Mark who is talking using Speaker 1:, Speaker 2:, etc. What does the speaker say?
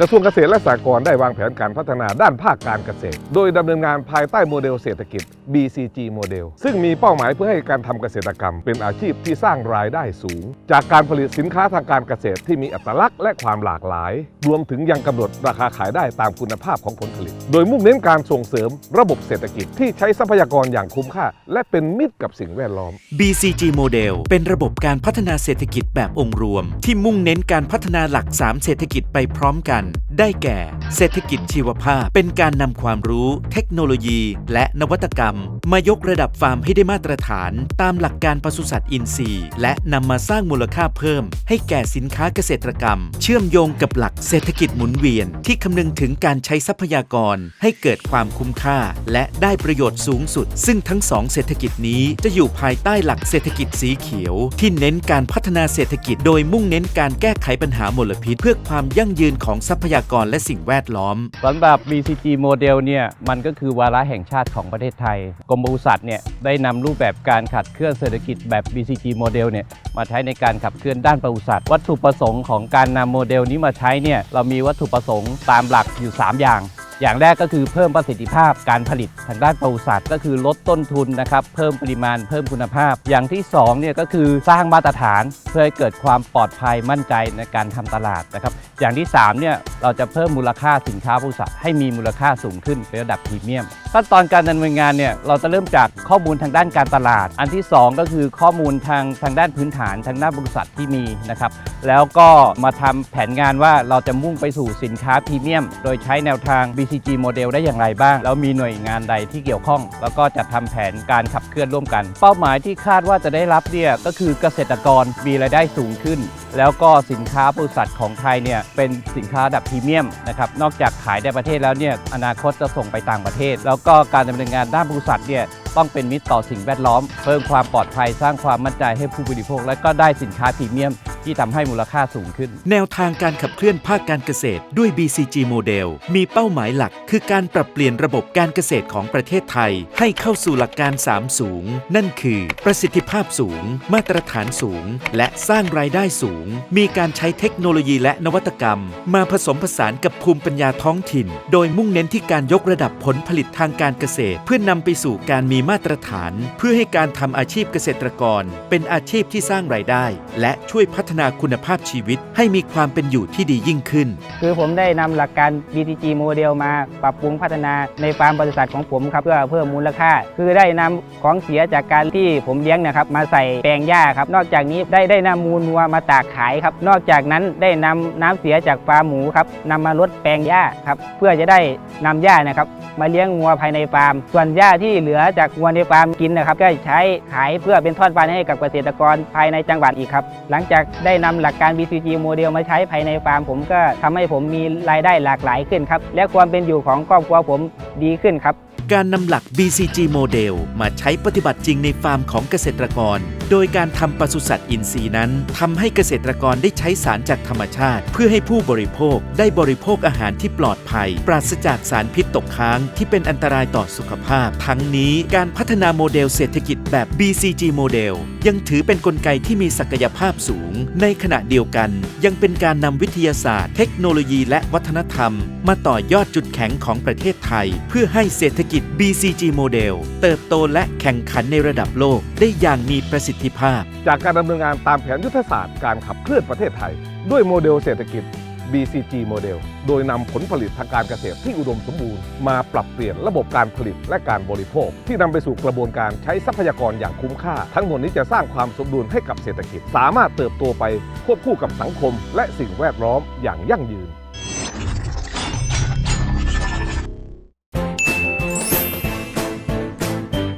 Speaker 1: กระทรวงเกษตรและสหกรณ์ได้วางแผนการพัฒนาด้านภาคการเกษตร โดยดำเนินงานภายใต้โมเดลเศรษฐกิจ BCG โมเดล ซึ่งมีเป้าหมายเพื่อให้การทำเกษตรกรรม เป็นอาชีพที่สร้างรายได้สูง จากการผลิตสินค้าทางการเกษตรที่มีอัตลักษณ์และความหลากหลาย รวมถึงยังกำหนดราคาขายได้ตามคุณภาพของผลผลิต โดยมุ่งเน้นการส่งเสริม ระบบเศรษฐกิจที่ใช้ทรัพยากรอย่างคุ้มค่า และเป็นมิตรกับสิ่งแวดล้อม
Speaker 2: BCG Model เป็นระบบการพัฒนาเศรษฐกิจแบบองค์รวม ที่มุ่งเน้นการพัฒนาหลัก 3 เศรษฐกิจไปพร้อมกัน Mm. ได้แก่ เศรษฐกิจชีวภาพ เป็นการนำความรู้ เทคโนโลยี และนวัตกรรม มายกระดับฟาร์มให้ได้มาตรฐาน ตามหลักการปศุสัตว์อินทรีย์ และนำมาสร้างมูลค่าเพิ่ม ให้แก่สินค้าเกษตรกรรม เชื่อมโยงกับหลักเศรษฐกิจหมุนเวียน ที่คำนึงถึงการใช้ทรัพยากร ให้เกิดความคุ้มค่า และได้ประโยชน์สูงสุด ซึ่งทั้งสองเศรษฐกิจนี้จะอยู่ภายใต้หลักเศรษฐกิจสีเขียว ที่เน้นการพัฒนาเศรษฐกิจ โดยมุ่งเน้นการแก้ไขปัญหามลพิษ เพื่อความยั่งยืนของทรัพยากรและสิ่งแวดล้อม
Speaker 3: สำหรับ BCG โมเดลเนี่ยมันก็คือวาระแห่งชาติของประเทศไทย กรมปศุสัตว์เนี่ยได้นำรูปแบบการขับเคลื่อนเศรษฐกิจแบบ BCG โมเดลเนี่ยมาใช้ในการขับเคลื่อนด้านปศุสัตว์วัตถุประสงค์ของการนำโมเดลนี้มาใช้เนี่ยเรามีวัตถุประสงค์ตามหลักอยู่ 3 อย่าง อย่างแรกก็คือเพิ่มประสิทธิภาพการผลิตทางด้านปศุสัตว์ก็คือลดต้นทุนนะครับเพิ่มปริมาณเพิ่มคุณภาพ อย่างที่2เนี่ยก็คือสร้างมาตรฐานเพื่อให้เกิดความปลอดภัยมั่นใจในการทำตลาดนะครับอย่างที่3เนี่ยเราจะเพิ่มมูลค่าสินค้าปศุสัตว์ให้มีมูลค่าสูงขึ้นเป็นระดับพรีเมียมขั้นตอนการดำเนินงานเนี่ยเราจะเริ่มจากข้อมูลทางด้านการตลาด อันที่ 2 ก็คือข้อมูลทางทางด้านพื้นฐานทางด้านบริษัทที่มีนะครับแล้วก็มาทำแผนงานว่าเราจะมุ่งไปสู่สินค้าพรีเมียม โดยใช้แนวทาง BCG โมเดลได้อย่างไรบ้าง แล้วมีหน่วยงานใดที่เกี่ยวข้อง แล้วก็จะทำแผนการขับเคลื่อนร่วมกัน เป้าหมายที่คาดว่าจะได้รับเนี่ยก็คือเกษตรกรมีรายได้สูงขึ้น แล้วก็สินค้าบริษัทของไทยเนี่ยเป็นสินค้าดับพรีเมียมนะครับนอกจากขายในประเทศแล้วเนี่ยอนาคตจะส่งไปต่างประเทศ แล้วก็การดำเนินงานด้านบริษัทเนี่ยต้องเป็นมิตรต่อสิ่งแวดล้อม เพิ่มความปลอดภัยสร้างความมั่นใจให้ผู้บริโภค และก็ได้สินค้าพรีเมียมที่ทำให้มูลค่าสูงขึ้น
Speaker 2: แนวทางการขับเคลื่อนภาคการเกษตรด้วย BCG โมเดลมีเป้าหมายหลัก คือการปรับเปลี่ยนระบบการเกษตรของประเทศไทย ให้เข้าสู่หลักการ 3 สูง นั่นคือ ประสิทธิภาพสูง มาตรฐานสูง และสร้างรายได้สูง มีการใช้เทคโนโลยีและนวัตกรรม มาผสมผสานกับภูมิปัญญาท้องถิ่น โดยมุ่งเน้นที่การยกระดับผลผลิตทางการเกษตร เพื่อนำไปสู่การมีมาตรฐาน เพื่อให้การทำอาชีพเกษตรกร เป็นอาชีพที่สร้างรายได้ และช่วยพัฒนาคุณภาพชีวิตให้มีความเป็นอยู่ที่ดียิ่งขึ้น
Speaker 4: คือผมได้นำหลักการ BTG โมเดลมาปรับปรุงพัฒนาในฟาร์มบริษัทของผมครับเพื่อเพิ่มมูลค่า คือได้นำของเสียจากการที่ผมเลี้ยงนะครับมาใส่แปลงหญ้าครับ นอกจากนี้ได้ได้นำมูลวัวมาตากขายครับ นอกจากนั้นได้นำน้ำเสียจากฟาร์มหมูครับนำมาลดแปลงหญ้าครับเพื่อจะได้นำหญ้านะครับ มาเลี้ยงวัวภายในฟาร์ม ส่วนหญ้าที่เหลือจากวัวในฟาร์มกินนะครับ ก็ใช้ขายเพื่อเป็นทอดฟันให้กับเกษตรกรภายในจังหวัดอีกครับ หลังจากได้นำหลักการ BCG โมเดลมาใช้ภายในฟาร์ม ผมก็ทำให้ผมมีรายได้หลากหลายขึ้นครับ และความเป็นอยู่ของครอบครัวผมดีขึ้นครับ
Speaker 2: การนำหลัก BCG โมเดลมาใช้ปฏิบัติจริงในฟาร์มของเกษตรกร โดยการทำปศุสัตว์อินทรีย์นั้นทำให้เกษตรกรได้ใช้สารจากธรรมชาติ เพื่อให้ผู้บริโภคได้บริโภคอาหารที่ปลอดภัย ปราศจากสารพิษตกค้างที่เป็นอันตรายต่อสุขภาพ ทั้งนี้การพัฒนาโมเดลเศรษฐกิจแบบ BCG โมเดลยังถือเป็นนกลไกที่มีศักยภาพสูง ในขณะเดียวกัน ยังเป็นการนำวิทยาศาสตร์ เทคโนโลยีและวัฒนธรรม มาต่อยอดจุดแข็งของประเทศไทย เพื่อให้เศรษฐกิจ BCG โมเดลเติบโตและแข่งขันในระดับโลกได้อย่างมีประสิทธิภาพ
Speaker 1: จากการดำเนินงานตามแผนยุทธศาสตร์การขับเคลื่อนประเทศไทย ด้วยโมเดลเศรษฐกิจ BCG โมเดลโดยนำผลผลิตทางการเกษตรที่อุดมสมบูรณ์มาปรับเปลี่ยนระบบการผลิตและการบริโภค ที่นำไปสู่กระบวนการใช้ทรัพยากรอย่างคุ้มค่า ทั้งหมดนี้จะสร้างความสมดุลให้กับเศรษฐกิจ สามารถเติบโตไปควบคู่กับสังคม และสิ่งแวดล้อมอย่างยั่งยืน